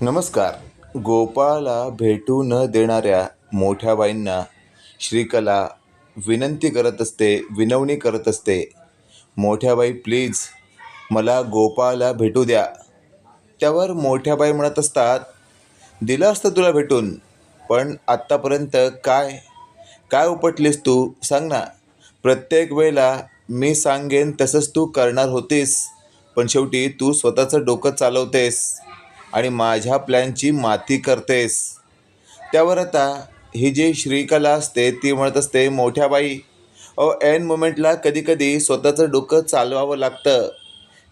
नमस्कार. गोपाळाला भेटू न देणाऱ्या मोठ्या बाईंना श्रीकला विनंती करत असते विनवणी करत असते. मोठ्या बाई प्लीज मला गोपाळाला भेटू द्या. त्यावर मोठ्या बाई म्हणत असतात दिलं असतं तुला भेटून पण आत्तापर्यंत काय? काय उपटलीस तू? सांग ना. प्रत्येक वेळेला मी सांगेन तसंच तू करणार होतीस पण शेवटी तू स्वतःचं डोकं चालवतेस. आणि माझ्या प्लॅनची माती करतेस. त्यावर आता ही जी श्रीकला असते ती म्हणत असते मोठ्या बाई अहो ऐन मोमेंटला कधीकधी स्वतःचं डोकं चालवावं लागतं.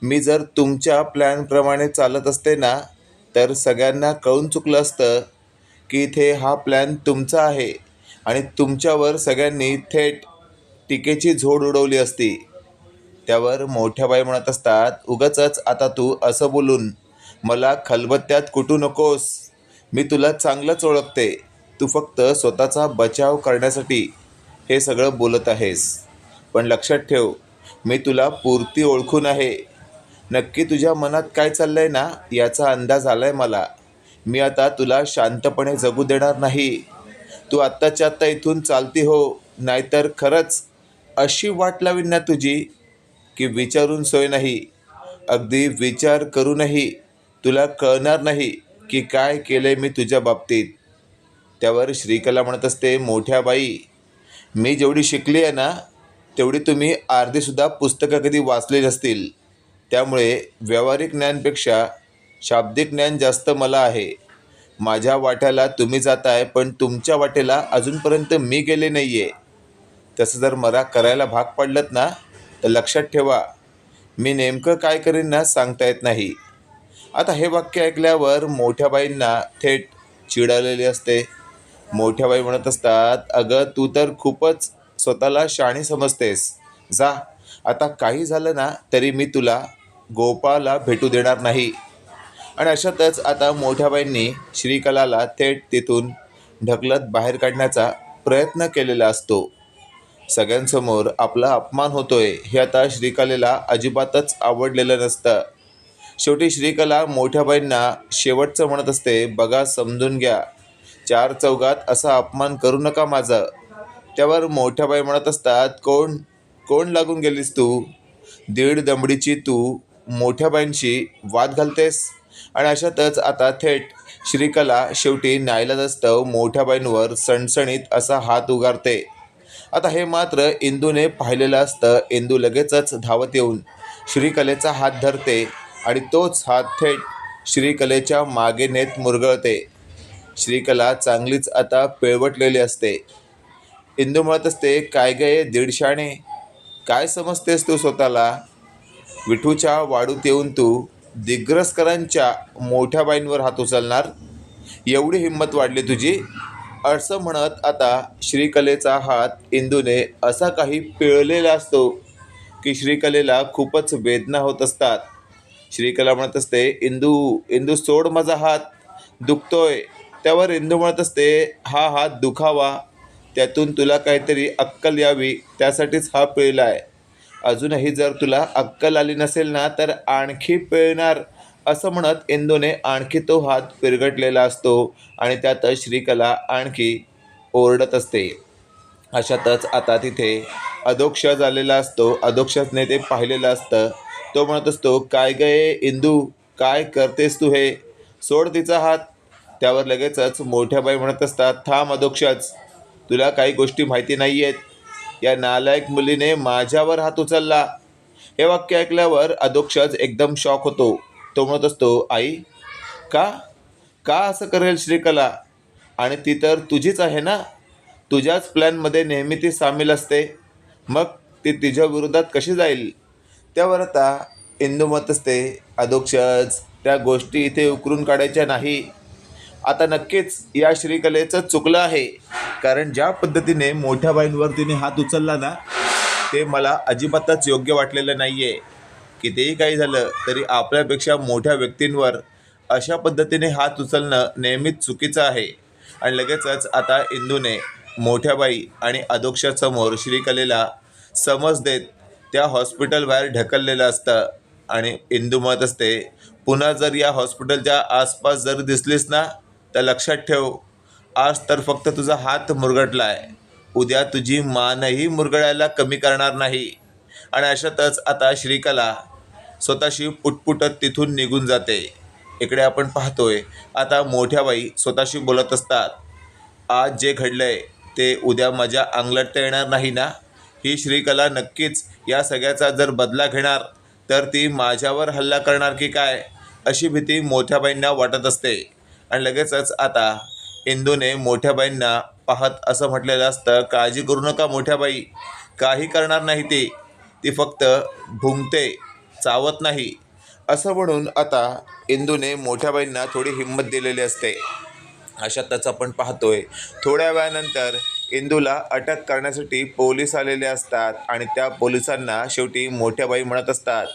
मी जर तुमच्या प्लॅनप्रमाणे चालत असते ना तर सगळ्यांना कळून चुकलं असतं की इथे हा प्लॅन तुमचा आहे आणि तुमच्यावर सगळ्यांनी थेट टीकेची झोड उडवली असती. त्यावर मोठ्या बाई म्हणत असतात उगाचच आता तू असं बोलून मला खलबत्त्यात कुटू नकोस. मी तुला चांगलंच ओळखते. तू फक्त स्वतःचा बचाव करण्यासाठी हे सगळं बोलत आहेस. पण लक्षात ठेव मी तुला पुरती ओळखून आहे. नक्की तुझ्या मनात काय चाललं आहे ना याचा अंदाज आला आहे मला. मी आता तुला शांतपणे जगू देणार नाही. तू आत्ताच्या आत्ता इथून चालती हो नाहीतर खरंच अशी वाट लावीन ना तुझी की विचारून सोय नाही. अगदी विचार करूनही तुला कळणार नाही की काय केलं आहे मी तुझ्या बाबतीत. त्यावर श्रीकला म्हणत असते मोठ्या बाई मी जेवढी शिकली आहे ना तेवढी तुम्ही अर्धीसुद्धा पुस्तकं कधी वाचली नसतील. त्यामुळे व्यावहारिक ज्ञानपेक्षा शाब्दिक ज्ञान जास्त मला आहे. माझ्या वाट्याला तुम्ही जाताय पण तुमच्या वाटेला अजूनपर्यंत मी गेले नाही आहे तसं जर मला करायला भाग पाडलंत ना तर लक्षात ठेवा मी नेमकं काय करीन ना सांगता येत नाही. आता हे वाक्य ऐकल्यावर मोठ्या बाईंना थेट चिडालेली असते. मोठ्या बाई म्हणत असतात अगं तू तर खूपच स्वतःला शाणी समजतेस. जा. आता काही झालं ना तरी मी तुला गोपाला भेटू देणार नाही. आणि अशातच आता मोठ्या बाईंनी श्रीकलाला थेट तिथून ढकलत बाहेर काढण्याचा प्रयत्न केलेला असतो. सगळ्यांसमोर आपला अपमान होतोय हे आता श्रीकलेला अजिबातच आवडलेलं नसतं. शेवटी श्रीकला मोठ्या बाईंना शेवटचं म्हणत असते बघा समजून घ्या. चार चौघात असा अपमान करू नका माझं. त्यावर मोठ्या बाई म्हणत असतात कोण कोण लागून गेलीस तू? दीड दमडीची तू मोठ्या बाईंशी वाद घालतेस? आणि अशातच आता थेट श्रीकला शेवटी नाईलाजस्तव मोठ्या बाईंवर सणसणीत असा हात उगारते. आता हे मात्र इंदूने पाहिलेलं असतं इंदू लगेचच धावत येऊन श्रीकलेचा हात धरते. आणि तोच हात थेट श्रीकलेच्या मागे नेत मुरगळते. श्रीकला चांगलीच आता पिळवटलेली असते. इंदू म्हणत असते काय गये दीडशाणे? काय समजतेस तू स्वतःला? विठूच्या वाढूत येऊन तू दिग्रसकरांच्या मोठ्या बाईंवर हात उचलणार? एवढी हिंमत वाढली तुझी? असं म्हणत आता श्रीकलेचा हात इंदूने असा काही पिळलेला असतो की श्रीकलेला खूपच वेदना होत असतात. श्रीकला म्हणत असते इंदू इंदू सोड माझा हात दुखतोय. त्यावर इंदू म्हणत असते हा हात दुखावा त्यातून तुला काहीतरी अक्कल यावी त्यासाठीच हा पिळला आहे. अजूनही जर तुला अक्कल आली नसेल ना तर आणखी पिळणार. असं म्हणत इंदूने आणखी तो हात पिरगटलेला असतो आणि त्यातच श्रीकला आणखी ओरडत असते. अशातच आता तिथे अधोक्ष झालेला असतो. अधोक्षने ते पाहिलेलं असतं. तो म्हणत असतो काय गये इंदू? काय करतेस तू हे? सोड तिचा हात. त्यावर लगेचच मोठ्या बाई म्हणत असतात थांब अधोक्षच तुला काही गोष्टी माहिती नाही आहेत या नालायक मुलीने माझ्यावर हात उचलला. हे वाक्य ऐकल्यावर अधोक्षज एकदम शॉक होतो. तो म्हणत असतो आई का? का असं करेल श्रीकला? आणि ती तर तुझीच आहे ना? तुझ्याच प्लॅनमध्ये नेहमी ती सामील असते. मग ती तिच्या विरोधात कशी जाईल? त्यावर आता इंदू मत असते अधोक्षज त्या गोष्टी इथे उकरून काढायच्या नाही. आता नक्कीच या श्रीकलेचं चुकलं आहे. कारण ज्या पद्धतीने मोठ्या बाईंवर तिने हात उचलला ना ते मला अजिबातच योग्य वाटलेलं नाही आहे कितीही काही झालं तरी आपल्यापेक्षा मोठ्या व्यक्तींवर अशा पद्धतीने हात उचलणं नेहमीच चुकीचं आहे. आणि लगेचच आता इंदूने मोठ्या बाई आणि अधोक्षासमोर श्रीकलेला समज देत त्या हॉस्पिटल बाहेर ढकललेलं असतं. आणि इंदू मत असते पुन्हा जर या हॉस्पिटलच्या आसपास जर दिसलीस ना तर लक्षात ठेव आज तर फक्त तुझा हात मुरगटला आहे उद्या तुझी मानही मुरगळायला कमी करणार नाही. आणि अशातच आता श्रीकला स्वतःशी पुटपुटत तिथून निघून जाते. इकडे आपण पाहतोय आता मोठ्या बाई स्वतःशी बोलत असतात. आज जे घडलंय ते उद्या माझ्या अंगलटता येणार नाही ना? ही श्रीकला नक्कीच या सगळ्याचा जर बदला घेणार तर ती माझ्यावर हल्ला करणार की काय अशी भीती मोठ्याबाईंना वाटत असते. आणि लगेचच आता इंदूने मोठ्याबाईंना पाहत असं म्हटलेलं असतं काळजी करू नका मोठ्याबाई काही करणार नाही ती. ती फक्त भुंगते चावत नाही. असं म्हणून आता इंदूने मोठ्याबाईंना थोडी हिंमत दिलेली असते. अशातच आपण पाहतोय. थोड्या वेळानंतर इंदूला अटक करण्यासाठी पोलीस आलेले असतात आणि त्या पोलिसांना शेवटी मोठ्या बाई म्हणत असतात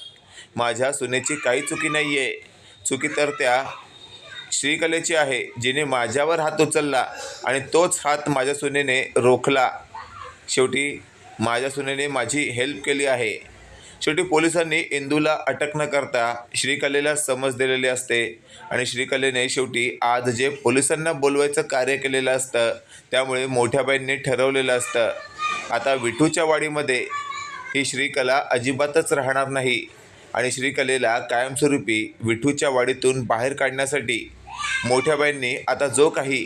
माझ्या सुनेची काही चुकी नाही आहे चुकी तर त्या श्रीकलेची आहे जिने माझ्यावर हात उचलला आणि तोच हात माझ्या सुनेने रोखला. शेवटी माझ्या सुनेने माझी हेल्प केली आहे. शेवटी पोलिसांनी इंदूला अटक न करता श्रीकलेला समज दिलेली असते. आणि श्रीकलेने शेवटी आज जे पोलिसांना बोलवायचं कार्य केलेलं असतं त्यामुळे मोठ्याबाईंनी ठरवलेलं असतं. आता विठूच्या वाडीमध्ये ही श्रीकला अजिबातच राहणार नाही. आणि श्रीकलेला कायमस्वरूपी विठूच्या वाडीतून बाहेर काढण्यासाठी मोठ्याबाईंनी आता जो काही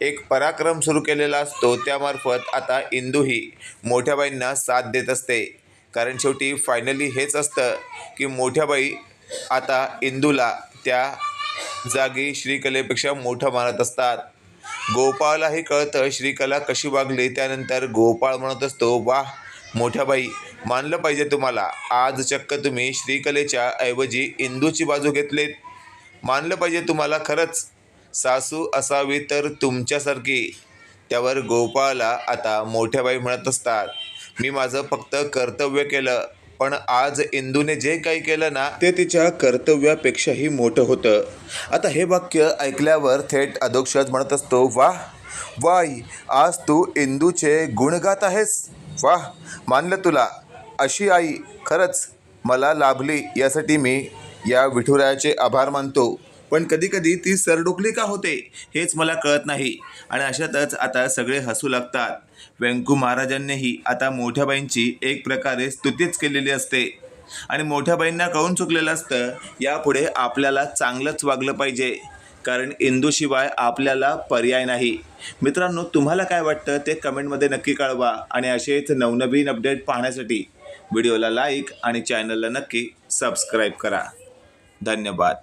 एक पराक्रम सुरू केलेला असतो त्यामार्फत आता इंदूही मोठ्याबाईंना साथ देत असते. कारण शेवटी फायनली हेच असतं की मोठ्याबाई आता इंदूला त्या जागी श्रीकलेपेक्षा मोठं मानत असतात. गोपाळलाही कळतं श्रीकला कशी वागली त्यानंतर गोपाळ म्हणत असतो वाह मोठ्या बाई मानलं पाहिजे तुम्हाला आज चक्क तुम्ही श्रीकलेच्या ऐवजी इंदूची बाजू घेतलीत. मानलं पाहिजे तुम्हाला खरंच सासू असावी तर तुमच्यासारखी. त्यावर गोपाळला आता मोठ्या बाई म्हणत असतात. मी माझं फक्त कर्तव्य केलं पण आज इंदूने जे काही केलं ना ते तिच्या कर्तव्यापेक्षाही मोठं होतं. आता हे वाक्य ऐकल्यावर थेट अधोक्षज म्हणत असतो वा वाय आज तू इंदूचे गुण गात आहेस. वा मानलं तुला. अशी आई खरंच मला लाभली यासाठी मी या विठुरायाचे आभार मानतो. पण कधीकधी ती सरडोकली का होते हेच मला कळत नाही. आणि अशातच आता सगळे हसू लागतात. व्यंकू महाराजांनीही आता मोठ्याबाईंची एक प्रकारे स्तुतीच केलेली असते. आणि मोठ्याबाईंना कळून चुकलेलं असतं यापुढे आपल्याला चांगलंच वागलं पाहिजे. कारण इंदूशिवाय आपल्याला पर्याय नाही. मित्रांनो तुम्हाला काय वाटतं ते कमेंटमध्ये नक्की कळवा. आणि असेच नवनवीन अपडेट पाहण्यासाठी व्हिडिओला लाईक आणि चॅनलला नक्की सबस्क्राईब करा. धन्यवाद.